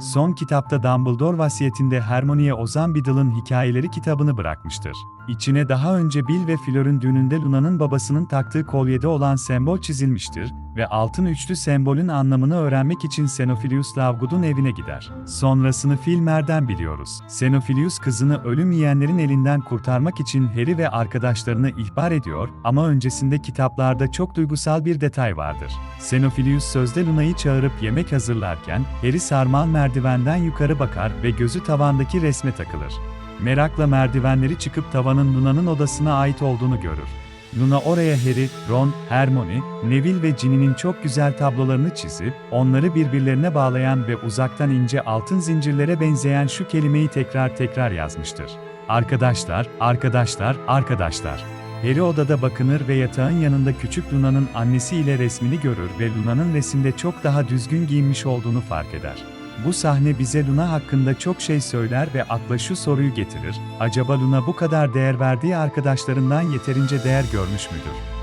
Son kitapta Dumbledore vasiyetinde Hermione'ye Ozan Biddle'ın hikayeleri kitabını bırakmıştır. İçine daha önce Bill ve Fleur'ün düğününde Luna'nın babasının taktığı kolyede olan sembol çizilmiştir ve altın üçlü sembolün anlamını öğrenmek için Xenophilius Lovegood'un evine gider. Sonrasını Filmer'den biliyoruz. Xenophilius kızını ölüm yiyenlerin elinden kurtarmak için Harry ve arkadaşlarını ihbar ediyor ama öncesinde kitaplarda çok duygusal bir detay vardır. Xenophilius sözde Luna'yı çağırıp yemek hazırlarken Harry sarmal merdivenden yukarı bakar ve gözü tavandaki resme takılır. Merakla merdivenleri çıkıp tavanın Luna'nın odasına ait olduğunu görür. Luna oraya Harry, Ron, Hermione, Neville ve Ginny'nin çok güzel tablolarını çizip, onları birbirlerine bağlayan ve uzaktan ince altın zincirlere benzeyen şu kelimeyi tekrar tekrar yazmıştır. Arkadaşlar, arkadaşlar, arkadaşlar. Harry odada bakınır ve yatağın yanında küçük Luna'nın annesi ile resmini görür ve Luna'nın resimde çok daha düzgün giyinmiş olduğunu fark eder. Bu sahne bize Luna hakkında çok şey söyler ve akla şu soruyu getirir. Acaba Luna bu kadar değer verdiği arkadaşlarından yeterince değer görmüş müdür?